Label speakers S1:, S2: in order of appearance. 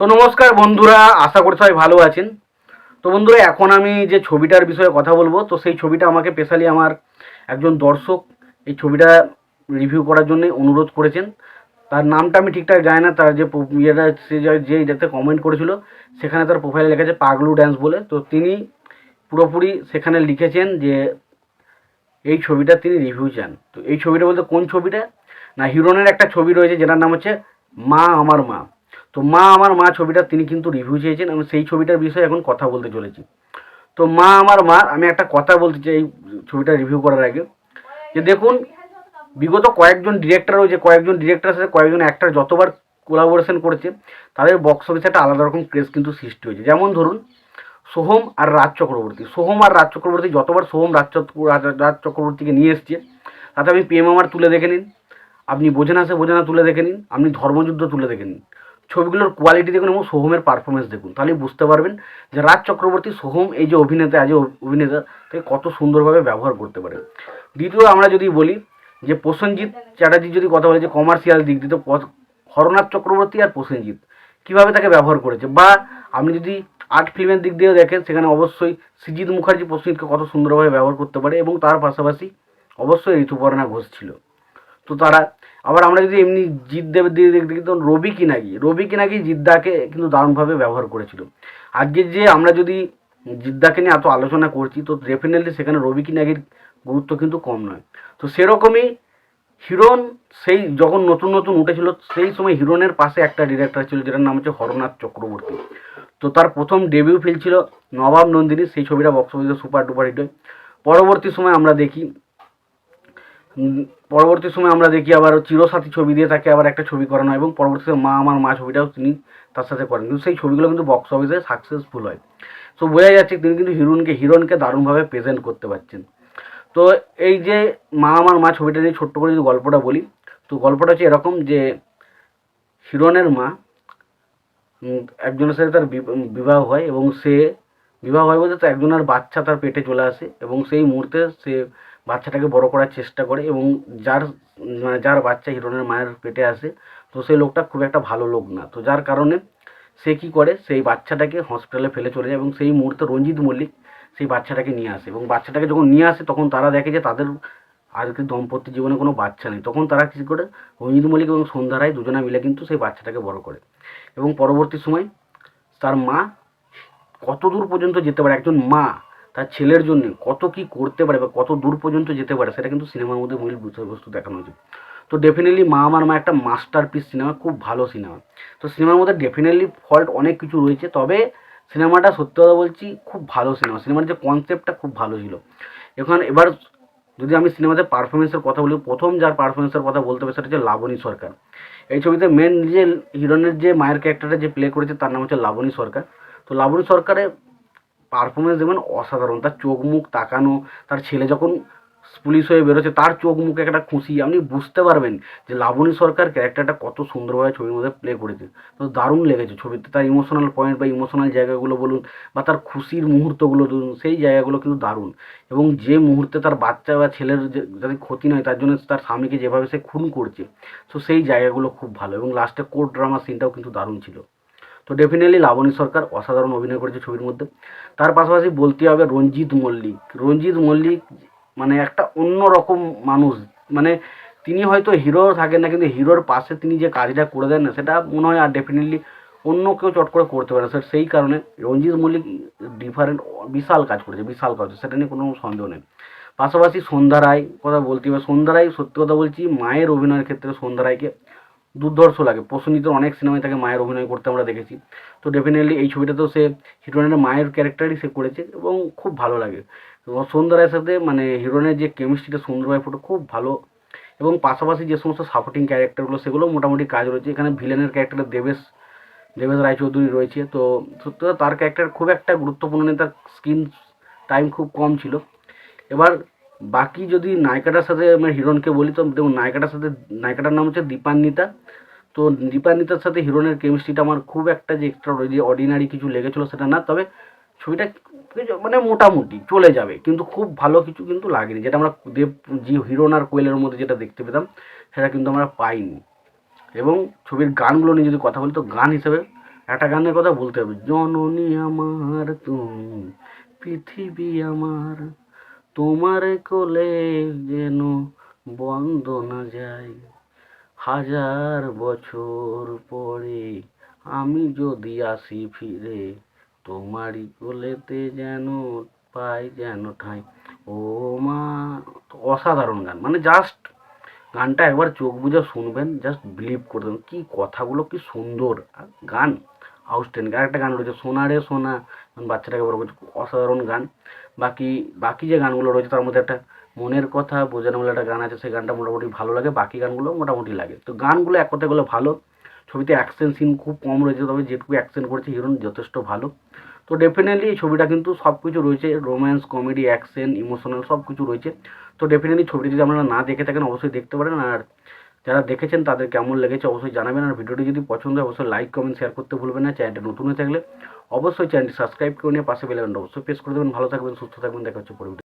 S1: তো নমস্কার বন্ধুরা, আশা করি সবাই ভালো আছেন। তো বন্ধুরা, এখন আমি যে ছবিটার বিষয়ে কথা বলব, তো সেই ছবিটা আমাকে স্পেশালি আমার একজন দর্শক এই ছবিটা রিভিউ করার জন্য অনুরোধ করেছেন। তার নামটা আমি ঠিকঠাক জানি না, তার যে ইয়েটা সে যে- এটাতে কমেন্ট করেছিল, সেখানে তার প্রোফাইলে লেখা পাগলু ড্যান্স বলে। তো তিনি পুরোপুরি সেখানে লিখেছেন যে, এই ছবিটা তিনি রিভিউ চান। তো এই ছবিটা বলতে কোন ছবিটা? না, হিরোনের একটা ছবি রয়েছে, যেটার নাম হচ্ছে মা আমার মা। তো মা আমার মা ছবিটা তিনি কিন্তু রিভিউ চেয়েছেন, আমি সেই ছবিটার বিষয়ে এখন কথা বলতে চলেছি। তো মা আমার মা, আমি একটা কথা বলতে চাই ছবিটা রিভিউ করার আগে। যে দেখুন, বিগত কয়েকজন ডিরেক্টর রয়েছে, কয়েকজন ডিরেক্টরের সাথে কয়েকজন অ্যাক্টর যতবার কোলাবোরেশন করেছে, তাদের বক্স অফিসে একটা আলাদা রকম ক্রেজ কিন্তু সৃষ্টি হয়েছে। যেমন ধরুন, সোহম আর রাজ চক্রবর্তী। সোহম আর রাজ চক্রবর্তী যতবার সোহম রাজ রাজ- চক্রবর্তীকে নিয়ে এসছে, তাতে আপনি পিএম আমার তুলে দেখে নিন। আপনি বোঝেনা সে বোঝেনা তুলে দেখে নিন। আপনি ধর্মযুদ্ধ তুলে দেখে নিন। ছবিগুলোর কোয়ালিটি দেখুন এবং সোহমের পারফরমেন্স দেখুন। তাহলেই বুঝতে পারবেন যে রাজ চক্রবর্তী, সোহম এই যে অভিনেতা আজ অভিনেতা, তাকে কত সুন্দরভাবে ব্যবহার করতে পারে। দ্বিতীয় আমরা যদি বলি যে প্রসেনজিৎ চ্যাটার্জির যদি কথা বলি যে কমার্শিয়াল দিক দিয়ে, তো হরনাথ চক্রবর্তী আর প্রসেনজিৎ কীভাবে তাকে ব্যবহার করেছে? বা আপনি যদি আর্ট ফিল্মের দিক দিয়েও দেখেন, সেখানে অবশ্যই সৃজিৎ মুখার্জি, প্রসেনজিৎকে কত সুন্দরভাবে ব্যবহার করতে পারে এবং তার পাশাপাশি অবশ্যই ঋতুপর্ণা ঘোষ ছিল। তো তারা, আবার আমরা যদি এমনি জিদ্দেবের দিকে দেখতে কিন্তু রবি কিনাগি রবি কিনাগি জিদ্দাকে কিন্তু দারুণভাবে ব্যবহার করেছিল। আজকে যে আমরা যদি জিদ্দাকে নিয়ে এত আলোচনা করছি, তো ডেফিনেটলি সেখানে রবি কিনাগির গুরুত্ব কিন্তু কম নয়। তো সেরকমই হিরণ সেই যখন নতুন নতুন উঠেছিল, সেই সময় হিরণের পাশে একটা ডিরেক্টর ছিল, যেটার নাম হচ্ছে হরনাথ চক্রবর্তী। তো তার প্রথম ডেবিউ ফিল্ম ছিল নবাব নন্দিনী সেই ছবিটা বক্স অফিসে সুপার ডুপার হিট হয়। পরবর্তী সময় আমরা দেখি পরবর্তী সময় আমরা দেখি আবার চিরসাথী ছবি দিয়ে তাকে আবার একটা ছবি করানো এবং পরবর্তীতে মা আমার মা ছবিটাও তিনি তার সাথে করেন। কিন্তু সেই ছবিগুলো কিন্তু বক্স অফিসে সাকসেসফুল হয়। তো বোঝা যাচ্ছে তিনি কিন্তু হিরোইনকে হিরোইনকে দারুণভাবে প্রেজেন্ট করতে পারছেন। তো এই যে মা আমার মা ছবিটা নিয়ে ছোট্ট করে যদি গল্পটা বলি, তো গল্পটা হচ্ছে এরকম যে হিরণের মা একজনের সাথে তার বিবাহ হয় এবং সে, বিবাহ হয় বলতে তো একজনের বাচ্চা তার পেটে চলে আসে এবং সেই মুহূর্তে সে বাচ্চাটাকে বড় করার চেষ্টা করে এবং যার মানে যার বাচ্চা হিরণের মায়ের পেটে আসে, তো সেই লোকটা খুব একটা ভালো লোক না। তো যার কারণে সে কি করে, সেই বাচ্চাটাকে হসপিটালে ফেলে চলে যায় এবং সেই মুহূর্তে রঞ্জিত মল্লিক সেই বাচ্চাটাকে নিয়ে আসে এবং বাচ্চাটাকে যখন নিয়ে আসে, তখন তারা দেখে যে তাদের আজকে দম্পতি জীবনে কোনো বাচ্চা নেই। তখন তারা কী করে, রঞ্জিত মল্লিক এবং সন্ধ্যা রায় দুজনে মিলে কিন্তু সেই বাচ্চাটাকে বড় করে এবং পরবর্তী সময় তার মা কত দূর পর্যন্ত যেতে পারে, একজন মা তার ছেলের জন্য কত কি করতে পারে বা কত দূর পর্যন্ত যেতে পারে, সেটা কিন্তু সিনেমার মধ্যে মূল বিষয়বস্তু দেখানো হয়েছে। তো ডেফিনেটলি মা আমার মা একটা মাস্টার পিস সিনেমা খুব ভালো সিনেমা তো সিনেমার মধ্যে ডেফিনেটলি ফল্ট অনেক কিছু রয়েছে, তবে সিনেমাটা সত্যি কথা বলছি, খুব ভালো সিনেমা সিনেমার যে কনসেপ্টটা খুব ভালো ছিল। এখন এবার যদি আমি সিনেমাতে পারফরমেন্সের কথা বলি, প্রথম যার পারফরমেন্সের কথা বলতে হবে, সেটা হচ্ছে লাবণী সরকার। এই ছবিতে মেন যে হিরোনের যে মায়ের ক্যারেক্টারটা যে প্লে করেছে, তার নাম হচ্ছে লাবণী সরকার। তো লাবণী সরকারের পারফরমেন্স দেখবেন অসাধারণ। তার চোখ মুখ তাকানো, তার ছেলে যখন পুলিশ হয়ে বেরোচ্ছে, তার চোখ মুখে একটা খুশি। আপনি বুঝতে পারবেন যে লাবণী সরকার ক্যারেক্টারটা কত সুন্দরভাবে ছবির মধ্যে প্লে করেছে। তো দারুণ লেগেছে ছবিতে। তার ইমোশনাল পয়েন্ট বা ইমোশনাল জায়গাগুলো বলুন বা তার খুশির মুহূর্তগুলো বলুন সেই জায়গাগুলো কিন্তু দারুণ। এবং যে মুহূর্তে তার বাচ্চা বা ছেলের যাতে ক্ষতি নয়, তার জন্য তার স্বামীকে যেভাবে সে খুন করছে, তো সেই জায়গাগুলো খুব ভালো। এবং লাস্টে কোর্ট ড্রামা সিনটাও কিন্তু দারুণ ছিল। তো ডেফিনেটলি লাবণী সরকার অসাধারণ অভিনয় করেছে ছবির মধ্যে। তার পাশাপাশি বলতে হবে রঞ্জিত মল্লিক। রঞ্জিত মল্লিক মানে একটা অন্য রকম মানুষ। মানে তিনি হয়তো হিরো থাকেন না, কিন্তু হিরোর পাশে তিনি যে কাজটা করে দেন না সেটা মনে হয় আর ডেফিনেটলি অন্য কেউ চট করে করতে পারে স্যার সেই কারণে রঞ্জিত মল্লিক ডিফারেন্ট বিশাল কাজ করেছে, বিশাল কাজ সেটা নিয়ে কোনো সন্দেহ নেই। পাশাপাশি সন্ধ্যা রায়, কথা বলতে হবে, সন্ধ্যা রায় সত্যি কথা বলছি, মায়ের অভিনয়ের ক্ষেত্রে সন্ধ্যা রায়কে দুর্ধর্ষ লাগে। প্রসেনজিতের অনেক সিনেমায় তাকে মায়ের অভিনয় করতে আমরা দেখেছি। তো ডেফিনেটলি এই ছবিটাতেও সে হিরোইনের মায়ের ক্যারেক্টারই সে করেছে এবং খুব ভালো লাগে। এবং সন্ধ্যা রায়ের সাথে মানে হিরোইনের যে কেমিস্ট্রিটা সুন্দরভাবে ফটো খুব ভালো। এবং পাশাপাশি যে সমস্ত সাপোর্টিং ক্যারেক্টারগুলো সেগুলো মোটামুটি কাজ রয়েছে। এখানে ভিলেনের ক্যারেক্টারে দেবেশ দেবেশ রায়চৌধুরী রয়েছে। তো সত্যি তার ক্যারেক্টার খুব একটা গুরুত্বপূর্ণ নেই। তার স্ক্রিন টাইম খুব কম ছিল। এবার বাকি যদি নায়িকাটার সাথে আমরা হিরণকে বলি, তো দেখুন, নায়িকাটার সাথে, নায়িকাটার নাম হচ্ছে দীপান্বিতা। তো দীপান্বিতার সাথে হিরণের কেমিস্ট্রিটা আমার খুব একটা যে এক্সট্রা যে অর্ডিনারি কিছু লেগেছিলো সেটা না, তবে ছবিটা মানে মোটামুটি চলে যাবে, কিন্তু খুব ভালো কিছু কিন্তু লাগেনি, যেটা আমরা দেব জি হিরোন আর কোয়েলের মধ্যে যেটা দেখতে পেতাম, সেটা কিন্তু আমরা পাইনি। এবং ছবির গানগুলো নিয়ে যদি কথা বলি, তো গান হিসেবে একটা গানের কথা বলতে হবে, জননী আমার, তুমি পৃথিবী আমার তোমার কোলে যেন বন্ধ না যায়। হাজার বছর পরে আমি যদি আসি ফিরে, তোমারই কোলেতে যেন পাই, যেন ঠাঁই। ও মা, অসাধারণ গান। মানে জাস্ট গানটা একবার চোখ বুজে শুনবেন জাস্ট বিলিভ করবেন কি কথাগুলো, কি সুন্দর গান। আউটস্ট্যান্ডিং আর একটা গান রয়েছে, সোনা রে সোনা বাচ্চাটাকে বড় করছে অসাধারণ গান। বাকি বাকি যে গানগুলো রয়েছে তার মধ্যে একটা মনের কথা বোঝানো বলে একটা গান আছে, সেই গানটা মোটামুটি ভালো লাগে, বাকি গানগুলো মোটামুটি লাগে। তো গানগুলো এক কথায় গেলে ভালো, ছবিতে অ্যাকশন সিন খুব কম রয়েছে, তবে যেটুকু অ্যাকশন করেছে হিরোইন যথেষ্ট ভালো। তো ডেফিনেটলি এই ছবিটা কিন্তু সব কিছু রয়েছে রোম্যান্স কমেডি অ্যাকশন ইমোশনাল সব কিছু রয়েছে। তো ডেফিনেটলি ছবিটি যদি আপনারা না দেখে থাকেন, অবশ্যই দেখতে পারেন। আর যারা দেখেছেন তাদের কেমন লেগেছে অবশ্যই জানাবেন। আর ভিডিওটি যদি পছন্দ হয়, অবশ্যই লাইক কমেন্ট শেয়ার করতে ভুলবেন না। চ্যানেলটি নতুন হয়ে থাকলে অবশ্যই চ্যানেলটি সাবস্ক্রাইব করে নিয়ে পাশে বেলাবেন অবশ্যই প্রেস করে দেবেন। ভালো থাকবেন, সুস্থ থাকবেন। দেখা হচ্ছে পরে